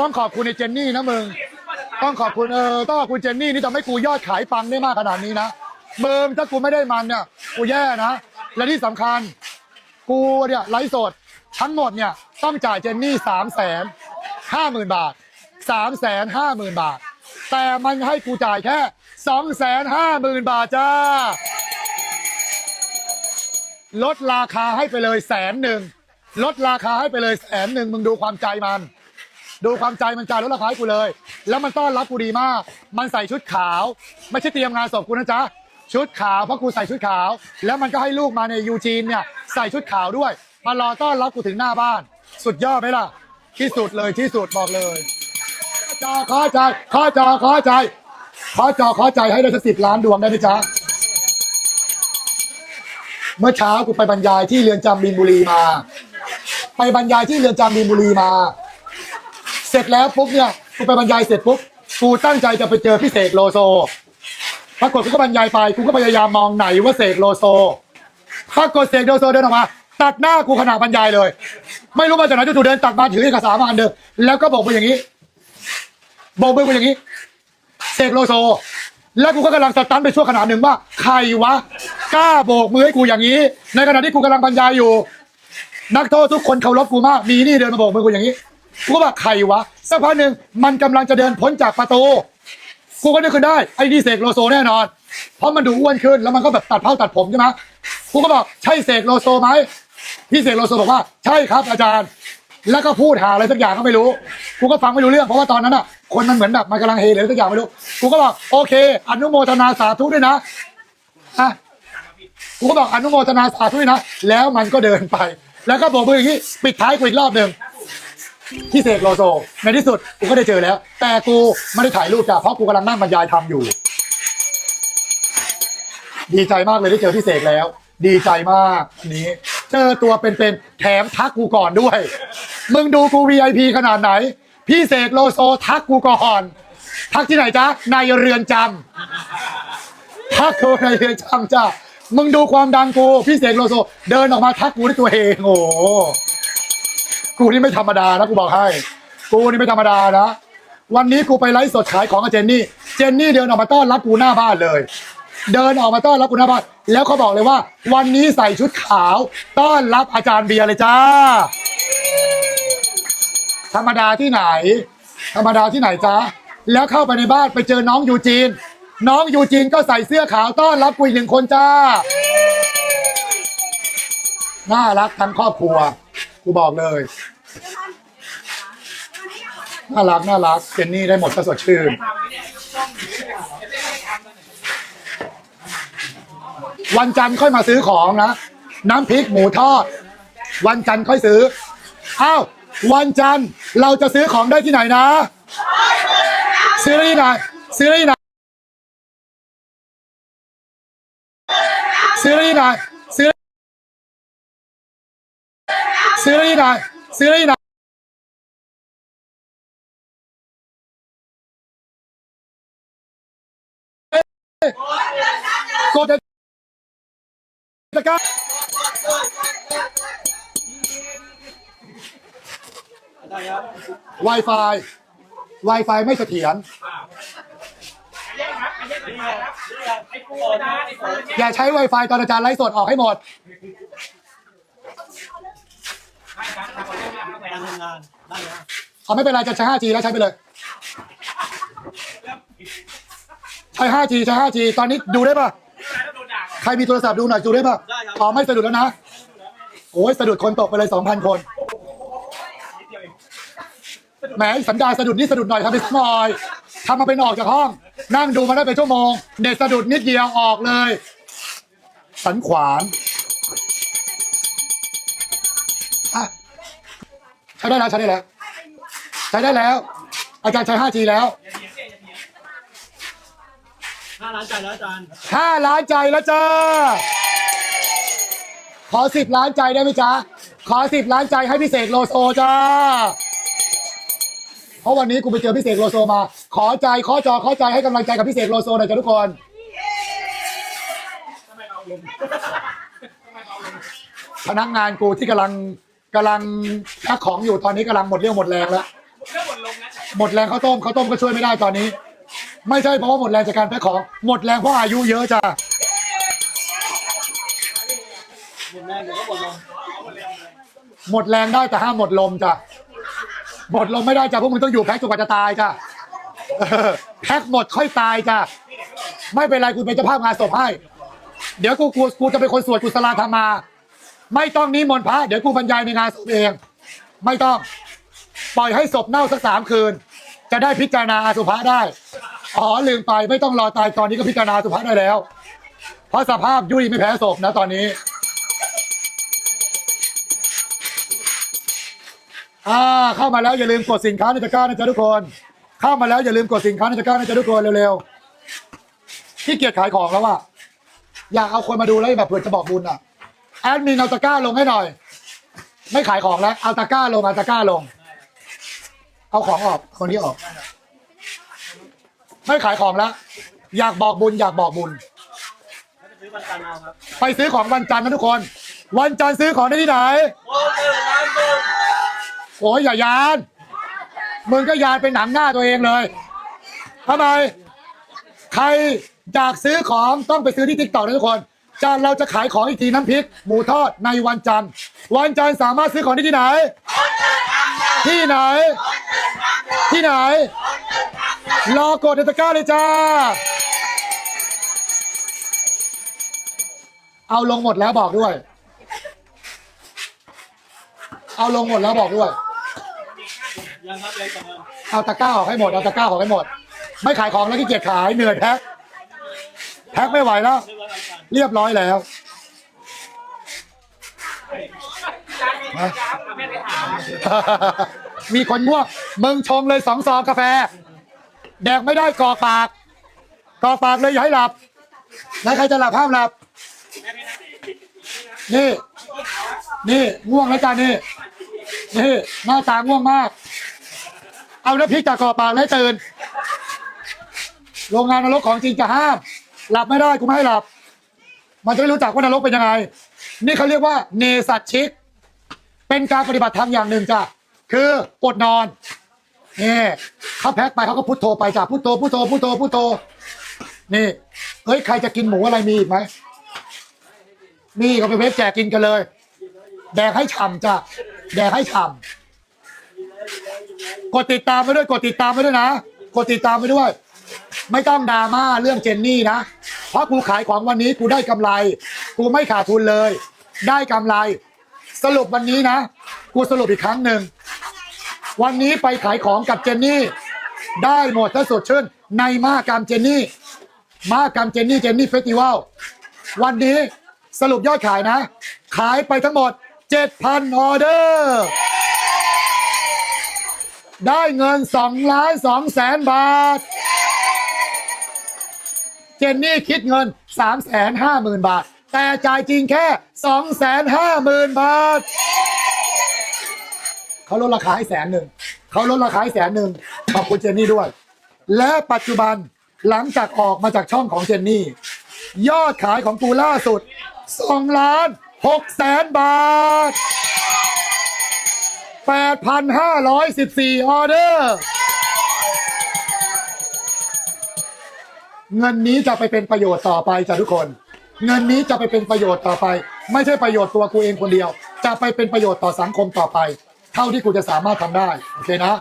ต้องขอบคุณไอ้เจนนี่นะมึง ต้องขอบคุณเออต้องขอบคุณเจนนี่นี่ทำให้กูยอดขายปังได้มากขนาดนี้นะมึงถ้ากูไม่ได้มันเนี่ยกูแย่นะ และที่สำคัญ กูเนี่ยไลฟ์สดทั้งหมดเนี่ยต้องจ่ายเจนนี่สามแสนห้าหมื่นบาทสามแสนห้าหมื่นบาท แต่มันให้กูจ่ายแค่สองแสนห้าหมื่นบาทจ้า ลดราคาให้ไปเลยแสนหนึ่งลดราคาให้ไปเลยแสนหนึ่งมึงดูความใจมัน ดูความใจมันจ่ายลดราคาให้กูเลย แล้วมันต้อนรับกูดีมาก มันใส่ชุดขาว ไม่ใช่เตรียมงานศพกูนะจ๊ะ ชุดขาวเพราะกูใส่ชุดขาว แล้วมันก็ให้ลูกมาในยูจีนเนี่ยใส่ชุดขาวด้วยมารอต้อนรับกูถึงหน้าบ้าน สุดยอดไหมล่ะ ที่สุดเลยที่สุดบอกเลยจอขอใจขอจอขอใจขอจอขอใจให้ได้สักสิบล้านดวงได้ไหมจ๊ะเมื่อเช้ากูไปบรรยายที่เรือนจำบินบุรีมา ไปบรรยายที่เรือนจำบินบุรีมา เสร็จแล้วปุ๊บเนี่ยกูไปบรรยายเสร็จปุ๊บกูตั้งใจจะไปเจอพี่เสกโลโซปรากฏกูก็บรรยายไปกูก็พยายามมองไหนว่าเสกโลโซปรากฏเสกโลโซเดินออกมาตัดหน้ากูขณะบรรยายเลย ไม่รู้มาจากไหนจู่ๆเดินตัดมาถือเอกสารมาอันเดิมแล้วก็บอกไปอย่างนี้บอกไปไปอย่างนี้เสกโลโซ แล้วกูก็กำลังสตันไปชั่วขณะหนึ่งว่า ใครวะกล้าโบกมือให้กูอย่างนี้ ในขณะที่กูกำลังบรรยายอยู่ นักโทษทุกคนเคารพกูมาก มีนี่เดินมาโบกมือกูอย่างนี้ กูก็บอกใครวะสักพักหนึ่งมันกำลังจะเดินพ้นจากประตู กูก็นึกขึ้นได้ไอ้นี่เสกโลโซแน่นอน เพราะมันดูอ้วนขึ้นแล้วมันก็แบบตัดเผ้าตัดผมใช่ไหมกูก็บอกใช่เสกโลโซไหมพี่เสกโลโซบอกว่าใช่ครับอาจารย์ แล้วก็พูดหาอะไรสักอย่างก็ไม่รู้ กูก็ฟังไม่รู้เรื่องเพราะว่าตอนนั้นอะ คนมันเหมือนแบบมันกำลังเฮเลยสักอย่างไม่รู้ กูก็บอกโอเค อนุโมทนาสาธุด้วยนะอะกูก็บอกอนุโมทนาสาธุด้วยนะ แล้วมันก็เดินไป แล้วก็บอกมืออย่างนี้ปิดท้ายกูอีกรอบหนึ่ง ที่เสกโลโซในที่สุดกูก็ได้เจอแล้ว แต่กูไม่ได้ถ่ายรูปจ้ะเพราะกูกำลังนั่งบรรยายทำอยู่ ดีใจมากเลยได้เจอพี่เสกแล้ว ดีใจมากอันนี้ เจอตัวเป็นๆแถมทักกูก่อนด้วย มึงดูกู VIP ขนาดไหน พี่เสกโลโซทักกูก่อนทักที่ไหนจ๊ะในเรือนจำทักกูในเรือนจำจ้ะมึงดูความดังกู พี่เสกโลโซ เดินออกมาทักกูด้วยตัวเองโอ้โห กูนี่ไม่ธรรมดานะกูบอกให้ กูนี่ไม่ธรรมดานะ วันนี้กูไปไลฟ์สดขายของกับเจนนี่ เจนนี่เดินออกมาต้อนรับกูหน้าบ้านเลย เดินออกมาต้อนรับกูหน้าบ้าน แล้วเขาบอกเลยว่า วันนี้ใส่ชุดขาวต้อนรับอาจารย์เบียร์เลยจ้า ธรรมดาที่ไหน ธรรมดาที่ไหนจ๊ะแล้วเข้าไปในบ้านไปเจอน้องยูจีน น้องยูจีนก็ใส่เสื้อขาวต้อนรับกูอีกหนึ่งคนจ้า น่ารักทั้งครอบครัว กูบอกเลย น่ารักน่ารักเจนนี่ได้หมดสดชื่น วันจันทร์ค่อยมาซื้อของนะ น้ำพริกหมูทอด วันจันทร์ค่อยซื้อ อ้าว วันจันทร์เราจะซื้อของได้ที่ไหนนะ ซื้อได้ที่ไหนซื้อได้ที่ไหนซื้อได้ที่ไหนซื้อซื้อได้ที่ไหนซื้อได้ที่ไหน กด ตะกร้า Wi-Fi Wi-Fi ไม่เสถียรอย่าใช้ Wi-Fi ตอนอาจารย์ไลฟ์สดออกให้หมดการทำงานได้แล้วเอาไม่เป็นไรจะใช้ 5G แล้วใช้ไปเลย ใช้ 5G ใช้ 5G ตอนนี้ดูได้ป่ะ ใครมีโทรศัพท์ดูหน่อยดูได้ป่ะอ๋อไม่สะดุดแล้วนะ โอ้ยสะดุดคนตกไปเลย2,000คนแหมสันดานสะดุดนี่สะดุดหน่อยทำไปสักหน่อยทำมาเป็นออกจากห้อง นั่งดูมาได้เป็นชั่วโมง เด็ดสะดุดนิดเดียวออกเลย สันขวานอะใช้ได้แล้วใช้ได้แล้ว ใช้ได้แล้ว อาจารย์ใช้ 5G แล้ว ห้าล้านใจแล้วอาจารย์ห้าล้านใจแล้วจ้า ขอสิบล้านใจได้ไหมจ๊ะ ขอสิบล้านใจให้พี่เสกโลโซจ้า เพราะวันนี้กูไปเจอพี่เสกโลโซมา ขอใจขอจอขอใจให้กำลังใจกับพี่เสกโลโซหน่อยจ้ะทุกคนพนักงานกูที่กำลังกำลังแพ็คของอยู่ตอนนี้กำลังหมดเรี่ยวหมดแรงแล้ว หมดแรงข้าวต้มข้าวต้มก็ช่วยไม่ได้ตอนนี้ ไม่ใช่เพราะว่าหมดแรงจากการแพ็คของ หมดแรงเพราะอายุเยอะจ้ะหมดแรงเดี๋ยวก็หมดลมหมดแรงได้แต่ห้ามหมดลมจ้ะหมดลมไม่ได้จ้ะพวกมึงต้องอยู่แพ็คจนกว่าจะตายจ้ะเออแพ็คหมดค่อยตายจ้ะไม่เป็นไรกูเป็นเจ้าภาพงานศพให้ เดี๋ยวกูกูกูจะเป็นคนสวดกุศลธรรมมาไม่ต้องนิมนต์พระเดี๋ยวกูบรรยายในงานศพเอง ไม่ต้อง ปล่อยให้ศพเน่าสักสามคืน จะได้พิจารณาอสุภะได้ อ๋อลืมไปไม่ต้องรอตายตอนนี้ก็พิจารณาสุภะได้แล้ว เพราะสภาพยุ่ยไม่แพ้ศพนะตอนนี้อ่าเข้ามาแล้วอย่าลืมกดสินค้าในตะกร้านะจ๊ะทุกคน เข้ามาแล้วอย่าลืมกดสินค้าในตะกร้านะจ๊ะทุกคนเร็วๆที่เกียจขายของแล้วอะอยากเอาคนมาดูแล้วแบบเผื่อจะบอกบุญอะแอดมินเอาตะกร้าลงให้หน่อย ไม่ขายของแล้วเอาตะกร้าลงเอาตะกร้าลง เอาของออกคนที่ออก ไม่ขายของแล้ว อยากบอกบุญอยากบอกบุญถ้าจะซื้อวันจันทร์เอาครับไปซื้อของวันจันทร์นะทุกคน วันจันทร์ซื้อของได้ที่ไหนโอ้ยอย่ายาน มึงก็ยานเป็นหนังหน้าตัวเองเลยทำไม ใครอยากซื้อของต้องไปซื้อที่ติ๊กต็อกนะทุกคนจานเราจะขายของอีกทีน้ำพริก หมูทอดในวันจันทร์ วันจันทร์สามารถซื้อของได้ที่ไหน ที่ไหน ที่ไหน รอกดในตะกร้าเลยจ้า เอาลงหมดแล้วบอกด้วย เอาลงหมดแล้วบอกด้วย ยังครับเลยกับเอาตะกร้าออกให้หมด เอาตะกร้าออกให้หมด ไม่ขายของแล้วที่เกียจขายเหนื่อยแพ็คแพ็คไม่ไหวแล้ว เรียบร้อยแล้วมามีคนง่วงมึงชงเลยสองซองกาแฟ แดกไม่ได้กรอกปากกรอกปากเลยอย่าให้หลับแล้วใครจะหลับห้ามหลับ นี่ นี่ง่วงแล้วจ้านี่ นี่หน้าตาง่วงมาก เอาน้ำพริกจากกรอกปากเลยตื่นโรงงานนรกของจริงจะห้าม หลับไม่ได้กูไม่ให้หลับ มันจะไม่รู้จักว่านรกเป็นยังไง นี่เขาเรียกว่าเนสัตชิก เป็นการปฏิบัติธรรมอย่างหนึ่งจ้ะ คืออดนอน นี่เขาแพ็คไปเขาก็พุทโธไปจ้ะพุทโธพุทโธพุทโธพุทโธนี่เฮ้ยใครจะกินหมูอะไรมีอีกไหมมีก็ไปเว็บแจกกินกันเลย แดกให้ฉ่ำจ้ะแดกให้ฉ่ำกดติดตามไปด้วยกดติดตามไปด้วยนะกดติดตามไปด้วย ไม่ต้องดราม่าเรื่องเจนนี่นะเพราะกูขายของวันนี้กูได้กำไร กูไม่ขาดทุนเลย ได้กำไร สรุปวันนี้นะ กูสรุปอีกครั้งหนึ่ง วันนี้ไปขายของกับเจนนี่ ได้หมดถ้าสดชื่นในมากรรมเจนนี่มากรรมเจนนี่เจนนี่เฟสติวัลวันนี้สรุปยอดขายนะ ขายไปทั้งหมด 7,000 ออเดอร์ได้เงิน2ล้าน2แสนบาท เจนนี่คิดเงิน 3 5 0 0 0 0 บาท แต่จ่ายจริงแค่ 2 5 0 0 0 0 บาท เขาลดราคาให้แสนหนึ่งเขาลดราคาให้แสนหนึ่งขอบคุณเจนนี่ด้วย และปัจจุบันหลังจากออกมาจากช่องของเจนนี่ ยอดขายของกูล่าสุด2ล้าน6แสนบาท 8,514 ออเดอร์ เงินนี้จะไปเป็นประโยชน์ต่อไปจ้ะทุกคน เงินนี้จะไปเป็นประโยชน์ต่อไป ไม่ใช่ประโยชน์ตัวกูเองคนเดียว จะไปเป็นประโยชน์ต่อสังคมต่อไป ท่าที่กูจะสามารถทำได้ โอเคนะ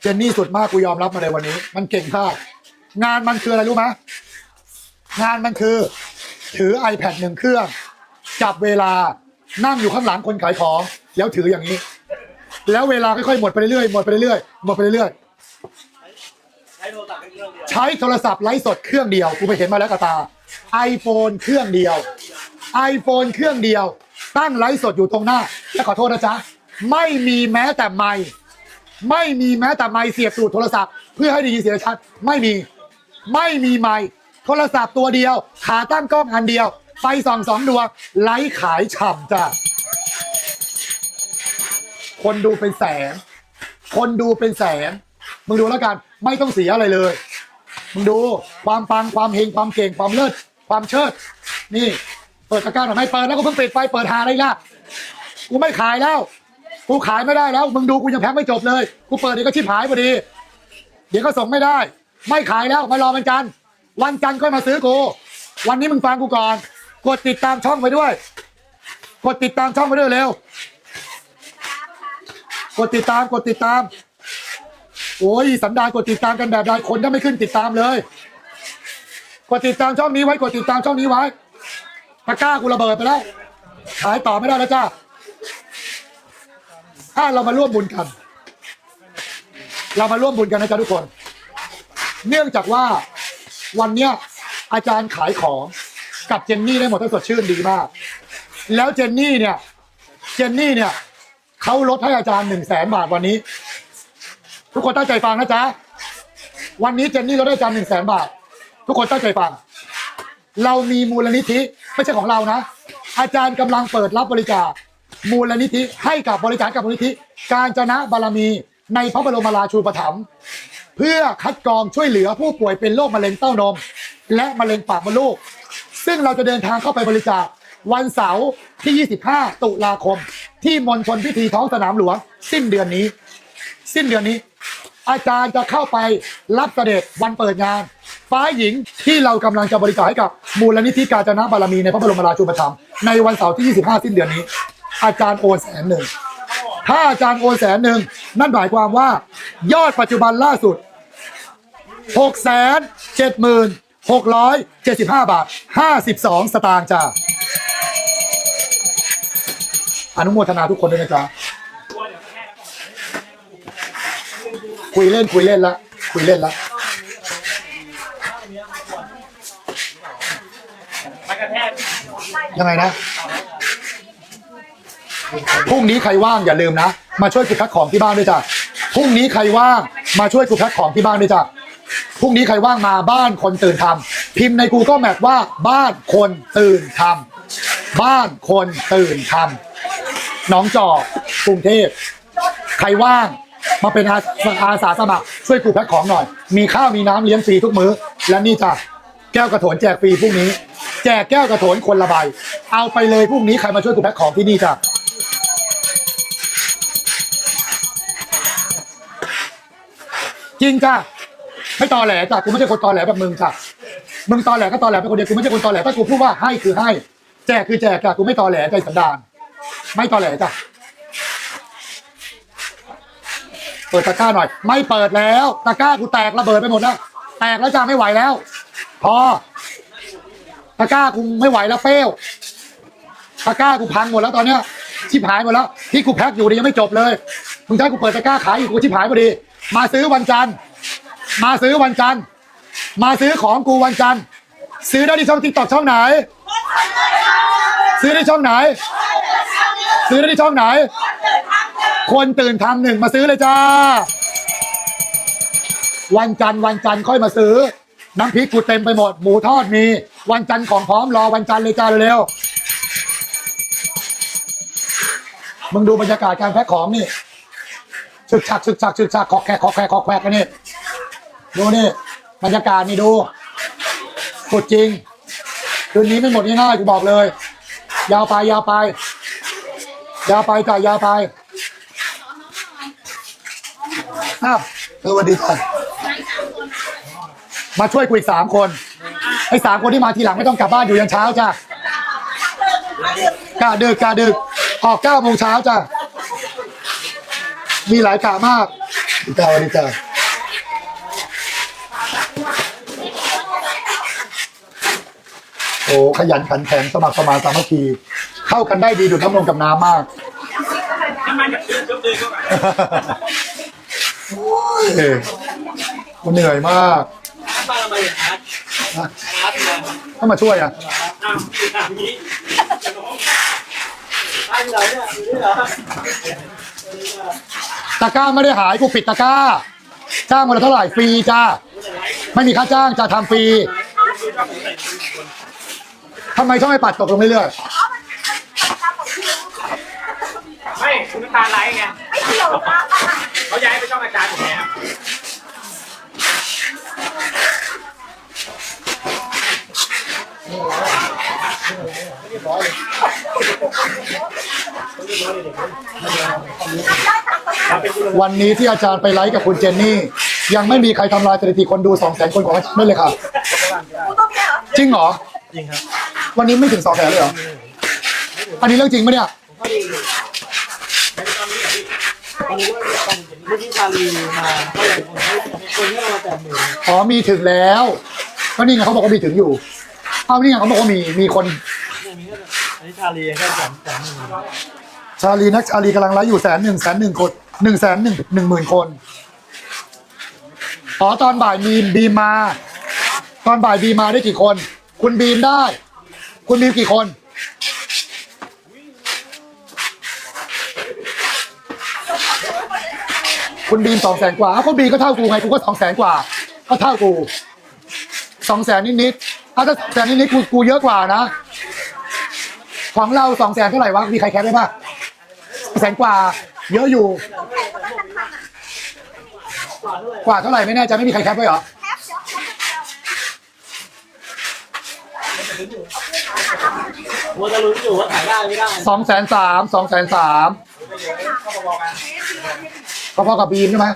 เจนนี่สุดมากกูยอมรับมาเลยวันนี้ มันเก่งมากงานมันคืออะไรรู้ไหมงานมันคือ ถือ iPad หนึ่งเครื่อง จับเวลานั่งอยู่ข้างหลังคนขายของ แล้วถืออย่างนี้ แล้วเวลาค่อยๆหมดไปเรื่อยๆหมดไปเรื่อยๆหมดไปเรื่อยๆใช้โทรศัพท์เครื่องเดียวใช้โทรศัพท์ไลฟ์สดเครื่องเดียวกูไปเห็นมาแล้วกับตา iPhone เครื่องเดียว iPhone เครื่องเดียว ตั้งไลฟ์สดอยู่ตรงหน้าและขอโทษนะจ๊ะ ไม่มีแม้แต่ไมค์ไม่มีแม้แต่ไมค์เสียบสู่โทรศัพท์ เพื่อให้ได้ยินเสียงชัด ไม่มี ไม่มีไมค์โทรศัพท์ตัวเดียว ขาตั้งกล้องอันเดียว ไฟส่องสองดวง ไลฟ์ขายฉ่ำจ้ะ คนดูเป็นแสน คนดูเป็นแสน มึงดูแล้วกัน ไม่ต้องเสียอะไรเลย มึงดูความปังความเฮงความเก่งความเลิศความเชิด นี่ เปิดตะกร้าหน่อยไหมเปิดแล้วก็เพิ่งปิดไฟเปิดหาอะไรล่ะกูไม่ขายแล้ว กูขายไม่ได้แล้วมึงดูกูยังแพ็คไม่จบเลย กูเปิดเดี๋ยวก็ชิบหายพอดี เดี๋ยวก็ส่งไม่ได้ ไม่ขายแล้วมารอวันจันทร์วันจันทร์ค่อยมาซื้อกู วันนี้มึงฟังกูก่อน กดติดตามช่องไปด้วย กดติดตามช่องไปด้วยเร็ว กดติดตามกดติดตาม โอ้ยสันดานกดติดตามกันแบบใดคนก็ไม่ขึ้นติดตามเลย กดติดตามช่องนี้ไว้กดติดตามช่องนี้ไว้ ตะกร้ากูระเบิดไปแล้วขายต่อไม่ได้แล้วจ้าถ้าเรามาร่วมบุญกัน เรามาร่วมบุญกันนะจ๊ะทุกคน เนื่องจากว่าวันเนี้ยอาจารย์ขายของกับเจนนี่ได้หมดทั้งสดชื่นดีมาก แล้วเจนนี่เนี่ย เจนนี่เนี่ยเขาลดให้อาจารย์หนึ่งแสนบาทวันนี้ ทุกคนตั้งใจฟังนะจ๊ะวันนี้เจนนี่ลดให้อาจารย์หนึ่งแสนบาท ทุกคนตั้งใจฟัง เรามีมูลนิธิ ไม่ใช่ของเรานะ อาจารย์กำลังเปิดรับบริจาคมูลนิธิให้กับบริจาคกับมูลนิธิ การจนะบารมีในพระบรมราชูปถัมภ์เพื่อคัดกรองช่วยเหลือผู้ป่วยเป็นโรคมะเร็งเต้านม และมะเร็งปากมดลูก ซึ่งเราจะเดินทางเข้าไปบริจาควันเสาร์ที่ 25 ตุลาคม ที่มณฑลพิธีท้องสนามหลวง สิ้นเดือนนี้ สิ้นเดือนนี้ อาจารย์จะเข้าไปรับเสด็จวันเปิดงาน ฟ้าหญิงที่เรากำลังจะบริจาคให้กับมูลนิธิการจนะบารมีในพระบรมราชูปถัมภ์ในวันเสาร์ที่ 25 สิ้นเดือนนี้ อาจารย์โอนแสนหนึ่งถ้าอาจารย์โอนแสนหนึ่งนั่นหมายความว่ายอดปัจจุบันล่าสุด 6 7 6 7 5 บาท 52 สตางค์จ้าอนุโมทนาทุกคนด้วยนะจ๊ะคุยเล่นคุยเล่นละคุยเล่นละ มันกระแทก ยังไงนะพรุ่งนี้ใครว่างอย่าลืมนะ มาช่วยกูแพ็คของที่บ้านด้วยจ้ะพรุ่งนี้ใครว่างมาช่วยกูแพ็คของที่บ้านด้วยจ้ะพรุ่งนี้ใครว่างมาบ้านคนตื่นทำพิมพ์ในกูก็แมปว่าบ้านคนตื่นทำบ้านคนตื่นทำหน้องจอกกรุงเทพใครว่างมาเป็นอาอาสาสมัครช่วยกูแพ็คของหน่อย มีข้าวมีน้ำเลี้ยงฟรีทุกมื้อ และนี่จ้ะแก้วกระโถนแจกฟรีพรุ่งนี้ แจกแก้วกระโถนคนละใบ เอาไปเลยพรุ่งนี้ใครมาช่วยกูแพ็คของที่นี่จ้ะจริงจ้ะไม่ตอแหลจ้ะกูไม่ใช่คนตอแหลแบบมึงจ้ะมึงตอแหลก็ตอแหลเป็นคนเดียวกูไม่ใช่คนตอแหลถ้ากูพูดว่าให้คือให้ แจกคือแจกจ้ะกูไม่ตอแหลใจสันดานไม่ตอแหลจ้ะเปิดตะกร้าหน่อย ไม่เปิดแล้ว ตะกร้ากูแตกระเบิดไปหมดแล้วแตกแล้วจ้าไม่ไหวแล้ว พอ ตะกร้ากูไม่ไหวแล้วเป้วตะกร้ากูพังหมดแล้วตอนเนี้ยชิบหายหมดแล้วที่กูแพ็คอยู่เนี่ยยังไม่จบเลยมึงจะให้กูเปิดตะกร้าขายอยู่กูชิบหายพอดี มาซื้อวันจันทร์มาซื้อวันจันทร์มาซื้อของกูวันจันทร์ซื้อได้ที่ช่องติ๊กต็อกช่องไหน ซื้อได้ช่องไหน ซื้อได้ที่ช่องไหน คนตื่นทำหนึ่งมาซื้อเลยจ้า วันจันทร์วันจันทร์ค่อยมาซื้อ น้ำพริกกูเต็มไปหมด หมูทอดมี วันจันทร์ของพร้อมรอวันจันทร์เลยจ้าเร็วๆมึงดูบรรยากาศการแพ็คของนี่ฉึกฉักฉึกฉักฉึกฉักขอกแขกขอกแขกขอกแขกกันนี่ดูนี่บรรยากาศนี่ดูสุดจริงคืนนี้ไม่หมดง่ายๆกูบอกเลย ยาวไปยาวไป ยาวไปจ้ะยยาวไปอ้าวสวันดีจ้ะมาช่วยกูอีกสามคน ไอ้สามคนที่มาทีหลังไม่ต้องกลับบ้านอยู่ยันเช้าจ้ะกะดึกกะดึกออกเก้าโมงเช้าจ้ะมีหลายกะมากดีจ้าสวัสดีจ้ะโอ้ขยันขันแข็งสมัครสมานสามัคคีเข้ากันได้ดีดูดน้ำลงกับน้ำมากน้ำมันกับเดือดเดือดเข้าไปโอ้ยมันเหนื่อยมาก ถ้ามาช่วยอะอ้าวอย่างนี้บ้านเราเนี่ยอยู่นี่เหรอตะกร้าไม่ได้หายกูปิดตะกร้า จ้างวันละเท่าไหร่ฟรีจ้า ไม่มีค่าจ้างจะทำฟรีทำไมช่องให้ปัดตกลงเรื่อยไม่คุณน้ำตาไหลไงเขาย้ายไปช่องอาจารย์แหม ๆ วันนี้ที่อาจารย์ไปไลฟ์กับคุณเจนนี่ ยังไม่มีใครทำลายสถิติคนดูสองแสนคนของอาจารย์ได้เลยค่ะ จริงเหรอ จริงครับ วันนี้ไม่ถึงสองแสนเลยเหรอ อันนี้เรื่องจริงปะเนี่ยวันนี้ก็ตอนเมื่อกี้ชาลีมาก็เลยคนให้คนให้เราแปดหมื่นอ๋อมีถึงแล้วก็นี่ไงเขาบอกว่ามีถึงอยู่ เอานี่ไงเขาบอกว่ามีมีคน อันนี้ชาลีแค่สามสามหมื่นชาลีนักชาลีกำลังไลฟ์อยู่แสนหนึ่งแสนหนึ่งคนหนึ่งแสนหนึ่งหนึ่งหมื่นคนอ๋อตอนบ่ายมีบีมมา ตอนบ่ายบีมมาได้กี่คน คุณบีมได้ คุณบีมกี่คนคุณบีมสองแสนกว่าคุณบีก็เท่ากูไงกูก็สองแสนกว่า ก็เท่ากูสองแสนนิดๆอ้าวถ้าแสนนิดๆกูกูเยอะกว่านะ ของเราสองแสนเท่าไหร่วะ มีใครแคปได้ปะแสนกว่าเยอะอยู่ กว่าเท่าไหร่ไม่แน่ใจไม่มีใครแคปไว้เหรอว่าจะลุ้นอยู่ว่าขายได้ไม่ได้สองแสนสามสองแสนสามเข้ามาบอกกันก็พอกับบีมใช่ไหม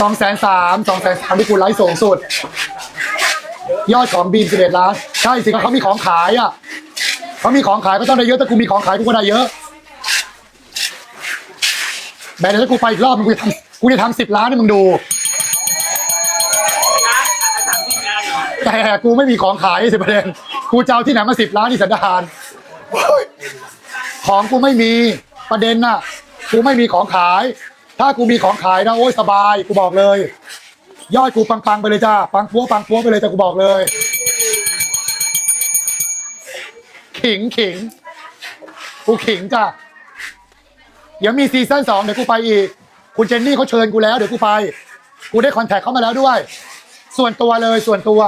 สองแสนสามสองแสนสามที่คุณไลฟ์สูงสุด ยอดของบีมสิบเอ็ดล้านใช่สิครับเขามีของขายอะเขามีของขายก็ต้องได้เยอะถ้ากูมีของขายกูก็ได้เยอะแบนเดี๋ยวถ้ากูไปอีกรอบมึงกูจะทำกูจะทำสิบล้านให้มึงดู แต่กูไม่มีของขายสิประเด็นกูจะเอาที่ไหนมาสิบล้านที่สันดานของกูไม่มีประเด็นน่ะ กูไม่มีของขาย ถ้ากูมีของขายนะโอ้ยสบาย กูบอกเลย ยอดกูปังๆไปเลยจ้าปังปัวปังปัวไปเลยจ้ากูบอกเลย ขิงขิงกูขิงจ้ะเดี๋ยวมีซีซั่นสองเดี๋ยวกูไปอีก คุณเจนนี่เขาเชิญกูแล้วเดี๋ยวกูไป กูได้คอนแทคเข้ามาแล้วด้วย ส่วนตัวเลยส่วนตัว